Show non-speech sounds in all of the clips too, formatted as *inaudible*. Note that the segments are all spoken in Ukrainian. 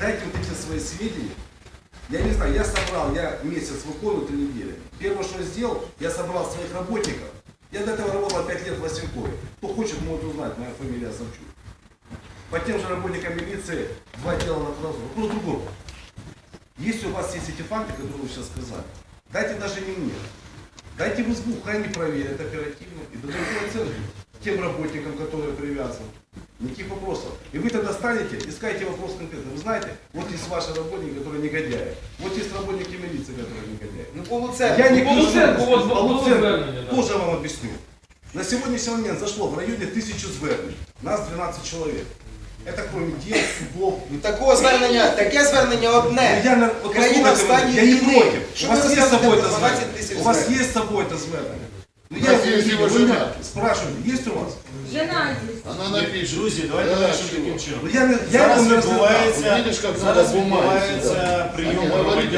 дайте вот эти свои сведения. Я не знаю, я собрал, я месяц выполнил три недели. Первое, что я сделал, я собрал своих работников. Я до этого работал 5 лет в Василькове. Кто хочет, может узнать, моя фамилия Савчук. По тем же работникам милиции два дела на вопрос в другом. Если у вас есть эти факты, которые вы сейчас сказали, дайте даже не мне. Дайте в СБУ, хай они проверят оперативно и дадут оценку тем работникам, которые привязаны. Никаких вопросов. И вы тогда станете, искаете вопрос конкретно. Вы знаете, вот есть ваши работники, которые негодяи. Вот есть работники милиции, которые негодяи. Ну, Полуценко. Я не Полуценко, кажу, от- от Полуценко, звернення, да. Тоже вам объясню. На сегодняшний момент зашло в районе тысячи звернень. Нас 12 человек. Это кроме дел, судов. Ну, Такого звернення, таке звернення одне. Я на- от Країна в послухайте стані мене, я не війни. против. Що У ви вас есть с розказуєте собой про это 12 звернення? тисяч У вас звернень? есть с собой это звернення? Ну нас я есть его жена. спрашиваю, есть у вас? Жена есть. Она напишет. Друзі, давайте Да, дальше таким чином. Ну я, не- я Зараз не відбувається, Видиш, як зараз надо бумаги відбувається сюди. прийом бумаги.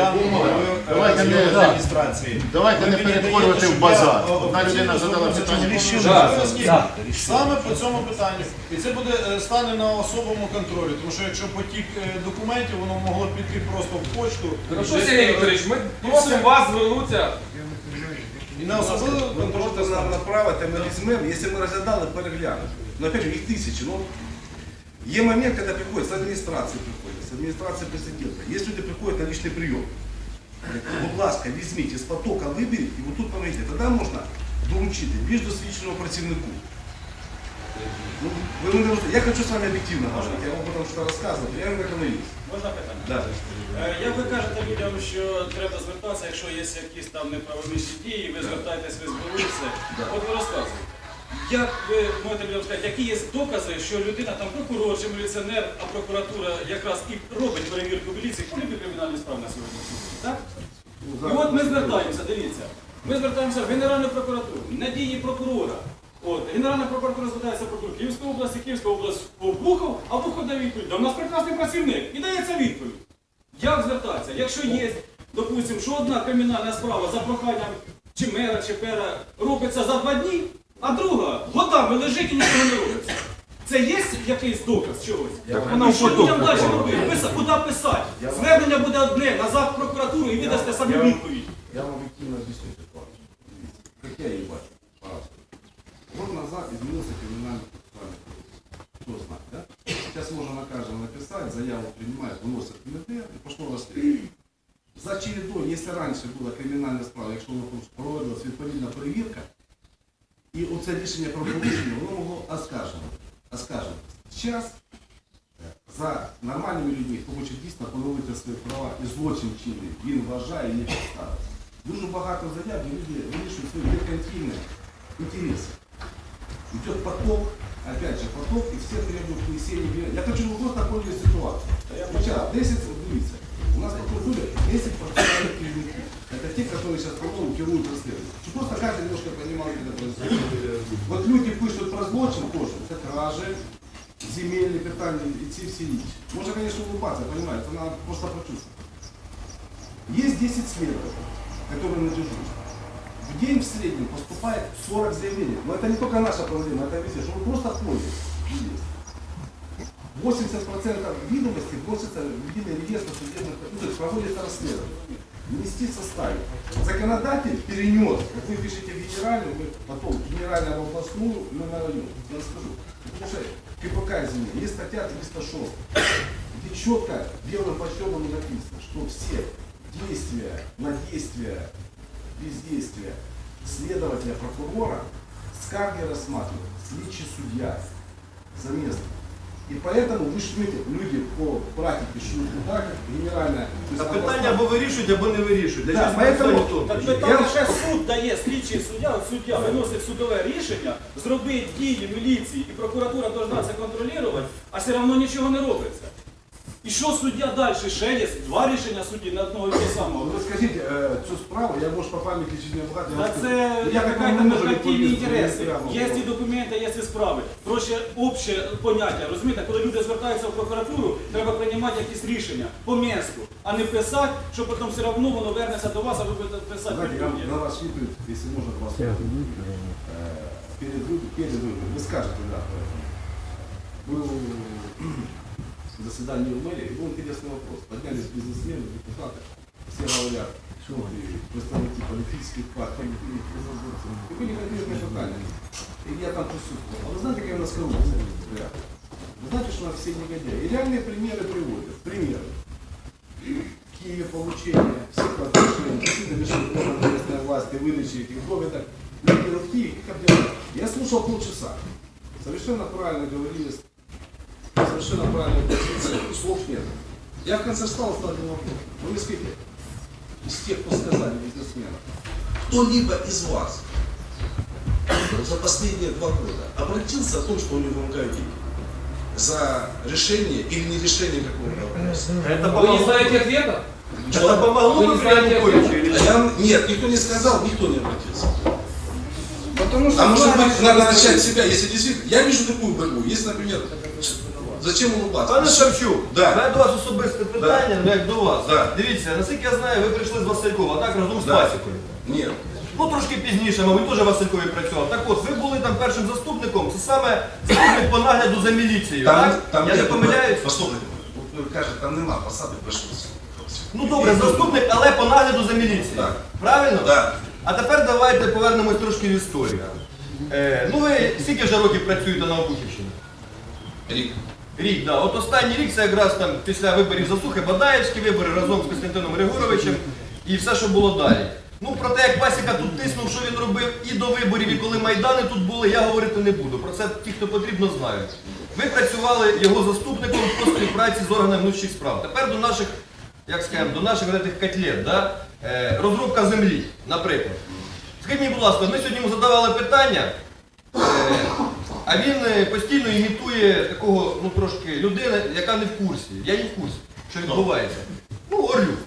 Давайте не- районній адміністрації. Давайте Ви не мені перетворювати даєте, в щоб базар. я, Одна офіційно людина задала звернувся питання. да. Саме по цьому питанню. І це буде е, стане на особовому контролі, тому що якщо потік е, документів, воно могло піти просто в почту. Хорошо, Десь, Сергій е, Вікторович, ми просимо вас звернутися. І на особливий Ви контроль можете нам доставити. направити, ми візьмемо, якщо ми розглядали, переглянемо. Ну, опять же, їх тисячі. Ну, є момент, коли приходять, з адміністрації приходять, з адміністрації президента. Є люди приходять на личний прийом. Будь ласка, візьміть із потока, виберіть і отут помогите. Тоді можна долучити більш досвідченого працівнику. Ну, ви мене розумієте. Я хочу з вами об'єктивно говорити, я вам потім щось розказувати, я вам економіст. Можна питання? Да. Е, Як ви кажете людям, що треба звертатися, якщо є якісь там неправомірні дії, ви звертаєтесь в СБУ і все. От ви розказуєте. Як ви можете людям сказати, які є докази, що людина там прокурор чи міліціонер, а прокуратура якраз і робить перевірку міліції, коли кримінальні справи на сьогодні так? І от ми звертаємося, дивіться. Ми звертаємося в Генеральну прокуратуру, на дії прокурора. От, Генеральна прокуратура звертається в прокурор Київської області, Київська область в Бухов, а Бухов дає відповідь. Да, у нас прекрасний працівник. І дається відповідь. Як звертатися? Якщо є, допустимо, що одна кримінальна справа за проханням чи мера, чи пера робиться за два дні, а друга годами лежить і нічого не робиться. Це є якийсь доказ чогось? Що людям далі робити? Куди писати? Звернення буде одне, назад в прокуратуру і ви дасте самі відповідь. За чередой, если раньше була кримінальна справа, якщо воно проводилась відповідна перевірка, і оце рішення про порушення, воно могло оскаржувати. Зараз е, за нормальними людьми, хто хоче дійсно поновити свої права і злочин чинний, він вважає і не підставиться. Дуже багато заяв, де люди вирішують свої меркантильні інтереси. Идет поток, опять же, поток, и все требуют внесения вины. Я хочу просто такую ситуацию. Сейчас, 10, дивіться, у нас такой люди, 10 процессуальных керівників. Это те, которые сейчас по-моему керуют расследованием. Чтобы просто каждый немножко понимал, как это происходит. Вот люди пишут про злочин тоже, это кражи, земельные питания и все все. Можно, конечно, улыбаться, понимаете, это просто прочувствовать. Есть 10 следователей, которые на дежурстве. В день в среднем поступает 40 заявлений. Но это не только наша проблема, это везде, что вы просто ходите. 80% видимости вносится в единый реестр судебных, есть проводится расследование. Внести составе. Законодатель перенес, как вы пишете в генеральную, мы потом генеральную в областную, мы на район. Я расскажу. Потому что КПК земли, есть статья 306, где четко белым по написано, что все действия на действия, бездействия следователя, прокурора, скарги рассматривает слідчий судья за место. И поэтому вы швыте, люди по практике швыют так, как генеральная. то есть Та областная- питання або вирішують, або не вирішують. Для Да, чого поэтому- питання в тому? Так Я- питання ще суд дає, слідчий суддя, от суддя виносить судове рішення, зробить дії міліції і прокуратура повинна це контролювати, а все одно нічого не робиться. І що суддя далі? Ще є два рішення судді на одного і того самого. Ну, скажите, э, цю справу, я может по памяти чуть не багато. Та це я как якась не можу меркантильні відповісти, інтереси. прямо. Є ці документи, є ці справи. Проще обще поняття. Розумієте, коли люди звертаються в прокуратуру, треба приймати якісь рішення по місту, а не писати, що потім все одно воно вернеться до вас, а ви будете писати. Знаете, я відповіді. на вас відповідь, если можно вас э, перед, выбором- перед выбором, вы скажете, да, поэтому. Был заседание в мэрии, был интересный вопрос. Поднялись бизнесмены, депутаты, все говорят, что представники политических партий, и были конкретные питания. И я там присутствовал. А вы знаете, какая у нас коррупция? Вы знаете, что у нас все негодяи. И реальные примеры приводят. Примеры. Киеве получение всех разрешений, решения органов местной власти, выдачи этих доведок. Люди в Киеве, как обделали. Я слушал полчаса. Совершенно правильно говорили, совершенно правильно позиция, слов нет. Я в конце встал и стал один вопрос. Вы мне скажите, из тех, кто сказали бизнесменам, кто-либо из вас за последние два года обратился о том, что у него в МКАДе за решение или не решение какого-то вопроса? Это Вы не знаете ответа? это помогло Вы бы А нет? я- нет, никто не сказал, никто не обратился. Потому що А может быть, надо начать с себя, если действительно... Я вижу такую борьбу. Если, например, зачем улыбаться? Пане Шевчук, Да. мене до вас особисте питання, ну як до вас. Да. Дивіться, наскільки я знаю, ви прийшли з Василькова, так, разом з Да. Пасікою. Нет. Ну трошки пізніше, мабуть, теж Василькові працював. Так от, ви були там першим заступником, це саме заступник по нагляду за міліцією, так? я не помиляюсь? Послухайте, ви кажете, там нема посади першого. Ну добре, заступник, але по нагляду за міліцією. Так. Правильно? Так. А тепер давайте повернемось трошки в історію. Е, ну ви скільки вже років працюєте на Обухівщині? Рік. Рік, да. От останній рік це якраз там після виборів засухи, Бадаєвські вибори разом з Костянтином Григоровичем і все, що було далі. Ну про те, як Пасіка тут тиснув, що він робив і до виборів, і коли Майдани тут були, я говорити не буду. Про це ті, хто потрібно, знають. Ви працювали його заступником по співпраці з органами внутрішніх справ. Тепер до наших, як скажемо, до наших тих котлет, да? е, розробка землі, наприклад. Скажіть мені, будь ласка, ми сьогодні задавали питання. А він е, постійно імітує такого, ну трошки людини, яка не в курсі. Я не в курсі, що відбувається. Ну, Орлюк.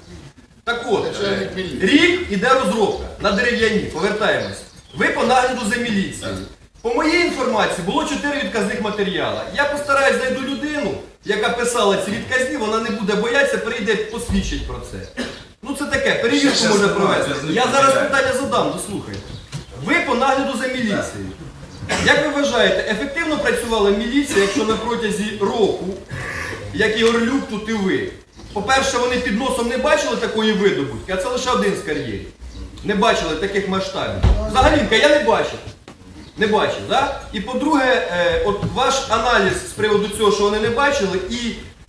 Так от, е, рік іде розробка на дерев'яні, повертаємось. Ви по нагляду за міліцією. По моїй інформації було чотири відказних матеріали. Я постараюсь знайду людину, яка писала ці відказні, вона не буде боятися, прийде посвідчить про це. Ну це таке, перевірку можна провести. Я зараз питання задам, дослухайте. Ви по нагляду за міліцією. Як ви вважаєте, ефективно працювала міліція, якщо на протязі року, як і Орлюк, тут і ви? По-перше, вони під носом не бачили такої видобутки, а це лише один з кар'єрів. Не бачили таких масштабів. Взагалі, я не бачив. Не бачив, да? І по-друге, е, от ваш аналіз з приводу цього, що вони не бачили, і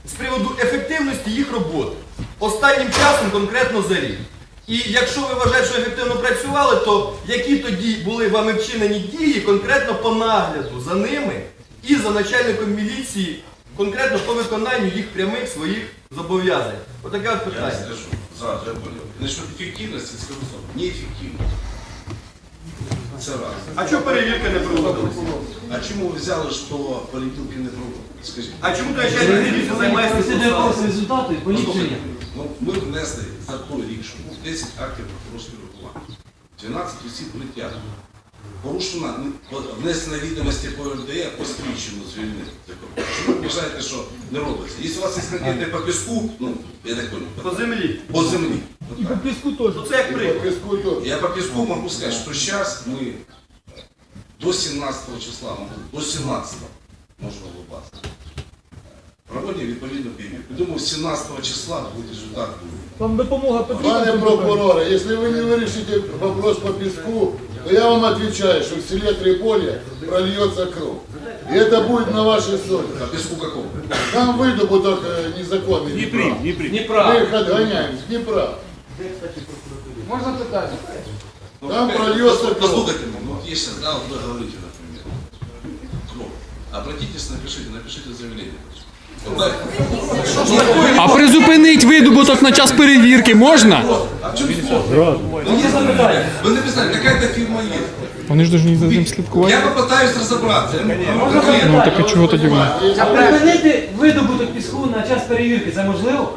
з приводу ефективності їх роботи. Останнім часом конкретно за рік. І якщо ви вважаєте, що ефективно працювали, то які тоді були вами вчинені дії конкретно по нагляду за ними і за начальником міліції, конкретно по виконанню їх прямих своїх зобов'язань? Отаке от Я питання. скажу. Сразу я понял. Насчет эффективности скажу сразу. Неэффективно. Це раз. А чому перевірки не проводилися? А чому ви взяли, що понеділки не проводили? Скажіть. А чому начальник міліції займається посадою? результати поліпшення. Ну, ми внесли за той рік, що був 10 актів прокурорського регулювання. 12 осіб притягнено. Порушено, не- внесено відомості по РДР, посвідчено звільнити. Чому ви вважаєте, що не робиться? Якщо у вас є конкретне по піску, ну, я так По понял, землі. по землі. Вот так. Ну це як приклад. Я по песку могу сказать, что сейчас мы до 17 числа, до 17 можно улыбаться. Проводим відповідну перевірку. Думаю, 17 числа буде результат. Вам допомога Пане прокурора, если вы не вырішите вопрос по песку, то я вам отвечаю, что в селе Триполье прольется кровь. И это будет на вашей совести. По песку какого? Там выдобуток э, незаконный. Днепра. Дніпра. Мы их отгоняем с Днепра. Можна питати? Ну, Там опять, прольется послу- кровь. Послухайте меня, ну вот если, да, вот вы говорите, например, кровь. Обратитесь, напишите, напишите заявление. А призупинить видобуток на час перевірки можна? Вони ж повинні за цим слідкувати. Я попытаюсь розібратися. Ну так а чого тоді вони? А припинити видобуток піску на час перевірки, це можливо?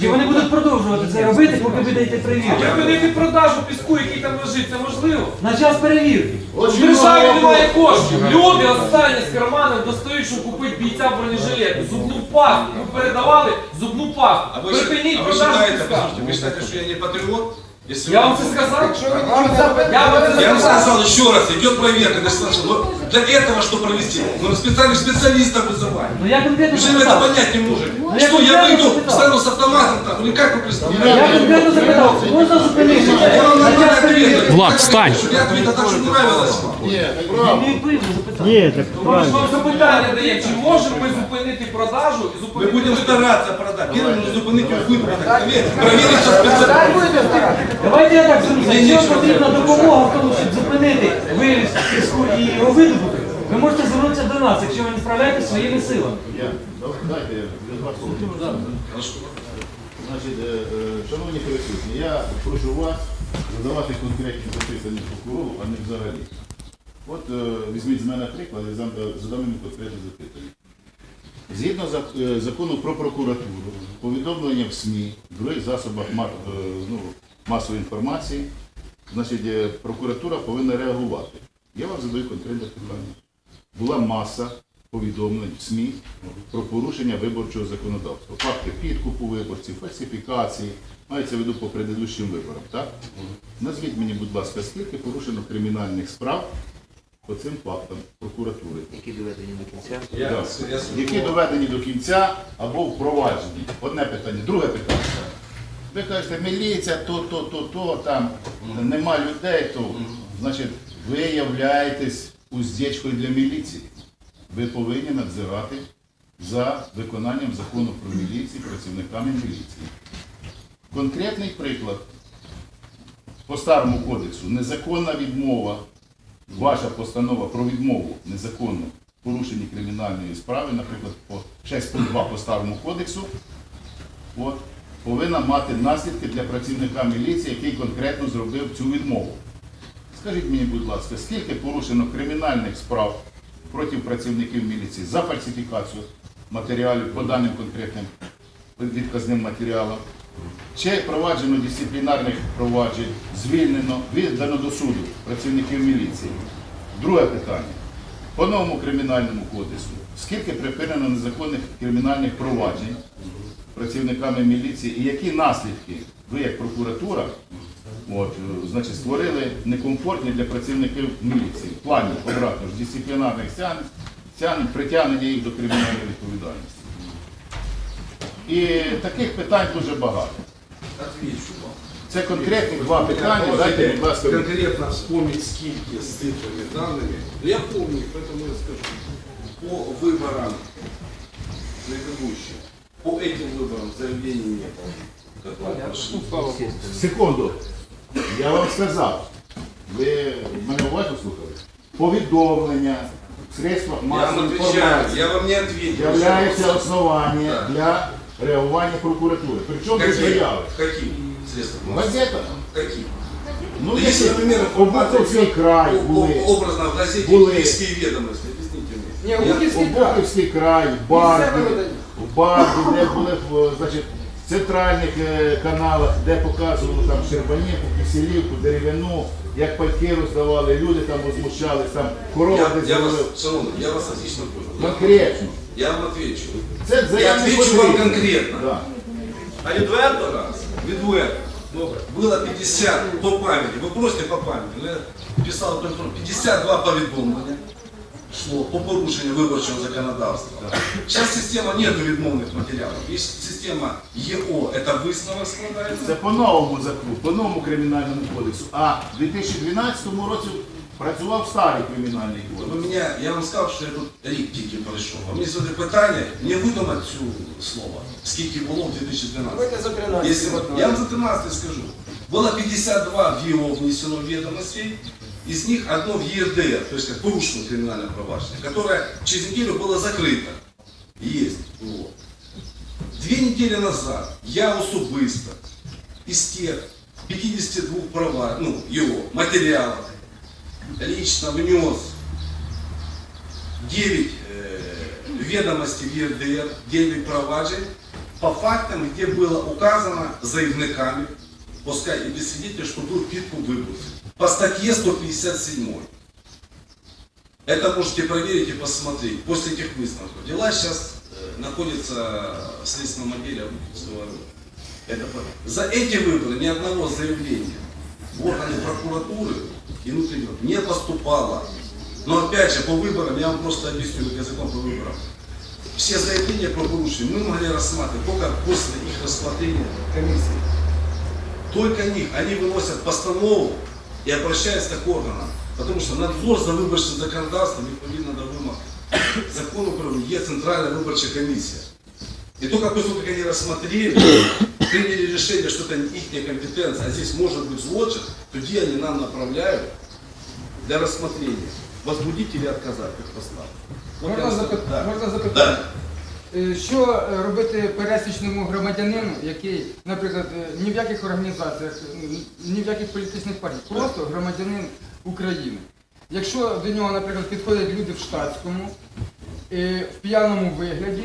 Чи вони будуть продовжувати це робити, поки ви даєте перевірку? Припинити продажу піску, який там лежить, це можливо. На час перевірки. В Очень державі много немає вопросов. коштів. Люди останні з карману достають, щоб купити бійця бронежилету. Зубну пасту. Ми передавали зубну пасту. А вы, Припиніть а вы продажу считаете, піска. послушайте, вы считаете, что я не патриот? Если Я вы- вам це сказав? Вам Я вам це Я вам сказав. сказал еще раз, идет проверка государства. Но для этого что провести? Ну, специальных специалистов вызывать. Ну я конкретно Вы же это запитав. понять не можете. я что я конкретно выйду, запитав. встану с Ну и как вы Не представляете? надо. Я конкретно запитав, можна зупинити на час перевірки? Влад, встань. Я ответ, а так что нравилось вам. Нет, Він правда. не відповів на запитання. Тому що вам запитання дає, чи можемо ми зупинити продажу і Ми зупинити будемо вибір? старатися продати. Перше, нужно зупинити вибори. Провірити, що спеціально. Давайте я так зроблю. Якщо потрібна допомога в тому, щоб зупинити вивіз піску і його видобуток, ви можете звернутися до нас, якщо ви не справляєтеся своїми силами. Я. Значить, е, е, шановні присутні, я прошу вас задавати конкретні запитання прокурору, а не взагалі. От е, візьміть з мене приклад і зам- задам йому конкретне запитання. Згідно зак- е, закону про прокуратуру, повідомлення в СМІ, в других засобах ма- е, ну, масової інформації, значить, е, прокуратура повинна реагувати. Я вам задаю конкретне питання. Була маса повідомлень в СМІ про порушення виборчого законодавства. Факти підкупу виборців, фальсифікації, мається в виду по предыдущим виборам. Так? Назвіть мені, будь ласка, скільки порушено кримінальних справ по цим фактам прокуратури? які Я, Да. я які доведені до кінця або впроваджені. Одне питання. Друге питання. Ви кажете, міліція, то, то, то, то, там нема людей, то значить ви являєтесь уздечкою для міліції. Ви повинні надзирати за виконанням закону про міліцію працівниками міліції. Конкретний приклад. По старому кодексу. Незаконна відмова, ваша постанова про відмову незаконно порушенні кримінальної справи, наприклад, по 6.2 по старому кодексу, от, повинна мати наслідки для працівника міліції, який конкретно зробив цю відмову. Скажіть мені, будь ласка, скільки порушено кримінальних справ проти працівників міліції за фальсифікацію матеріалів по даним конкретним відказним матеріалам? Чи проваджено дисциплінарних проваджень, звільнено, віддано до суду працівників міліції? Друге питання. По новому кримінальному кодексу, скільки припинено незаконних кримінальних проваджень працівниками міліції і які наслідки ви, як прокуратура, от, е, значить, створили некомфортні для працівників міліції в плані обратно ж дисциплінарних стягнень, стягнень, притягнення їх до кримінальної відповідальності. І таких питань дуже багато. отвечу вам. Це конкретні два питання. Дайте, будь ласка, конкретно вспомнить скидки с цифрами, данными. Я помню, их, поэтому я скажу. По выборам предыдущим, по этим выборам заявлений не было. которые прошли. Секунду. Я вам сказав. Ви мене уважно слухали? Повідомлення в средствах Я вам масової отвечаю, інформації я вам не ответил. являється основанням Да. для реагування прокуратури. Причому без Какие? заяви. Какие средства? массовой? Газета. Какие? Ну, Ну, если, які? например, Обуховський край о- о- були. образно в газете Були. «Киевские ведомости», объясните мне. Ні, Луківський край. Обуховський край, в Барді, в Барді, де були в, значить, в центральних е, каналах, де показували там Щербанівку, Киселівку, Дерев'яну, як пайки роздавали, люди там возмущались, там корова десь я, були. вас, шановный, я вас отлично понял. Конкретно. Я вам отвечу. Це Я отвечу вам конкретно. Да. А відверто? Раз. Відверто. Добре. Было 50 по памяти. Ви просите по памяти. Ну, Я писав 52 повідомлення шло по порушенню виборчого законодавства. Сейчас система нету відмовних матеріалів. Є система ЄО, це висновок складається. Це по новому закону, по новому кримінальному кодексу. А в 2012 році працював старий кримінальний кодекс. мене, я вам сказав, що я тут рік тільки пройшов. А мені задали питання, не видумати цю слово, скільки було в 2012. Давайте за 13 Если, я вам за 13 скажу. Было 52 в ЕО внесено ведомостей, из них одно в ЕРДР, то есть как порушено криминальное проваджение, которое через неделю было закрыто. Есть. Вот. Две недели назад я особисто из тех 52 права, ну, его материалов лично внес 9 э, ведомостей в ЕРДР, 9 проваджень по фактам, где было указано заявниками, пускай и без свидетеля, что был підкуп виборців. По статье 157. Это можете проверить и посмотреть после этих выставок. Дела сейчас э, находятся в следственном отделе. Это За эти выборы ни одного заявления в органы прокуратуры и внутренних дел не поступало. Но опять же, по выборам, я вам просто объясню, закон по выборам. все заявления про порушение мы могли рассматривать только после их рассмотрения комиссии. Только них. Они выносят постанову и обращаются к органам. Потому что надзор за виборчим законодавством відповідно до вимог *coughs* закону про є Центральная выборчая комиссия. И только после того, как они рассмотрели, *coughs* приняли решение, что это их компетенция, а здесь может быть злочин, тоді они нам направляют для рассмотрения. Возбудить или отказать, как поставлено. Вот Можна, я запит... да. Можна запитати? Да. Е, Що е, робити пересічному громадянину, який, наприклад, е, ні в яких організаціях, ні в яких політичних партіях, просто громадянин України. Якщо до нього, наприклад, підходять люди в штатському, в п'яному вигляді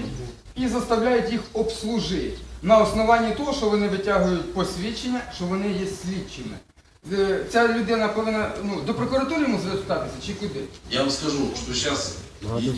і заставляють їх обслужити на основанні того, що вони витягують посвідчення, що вони є слідчими. Ця людина повинна ну, до прокуратури йому звертатися чи куди? Я вам скажу, что сейчас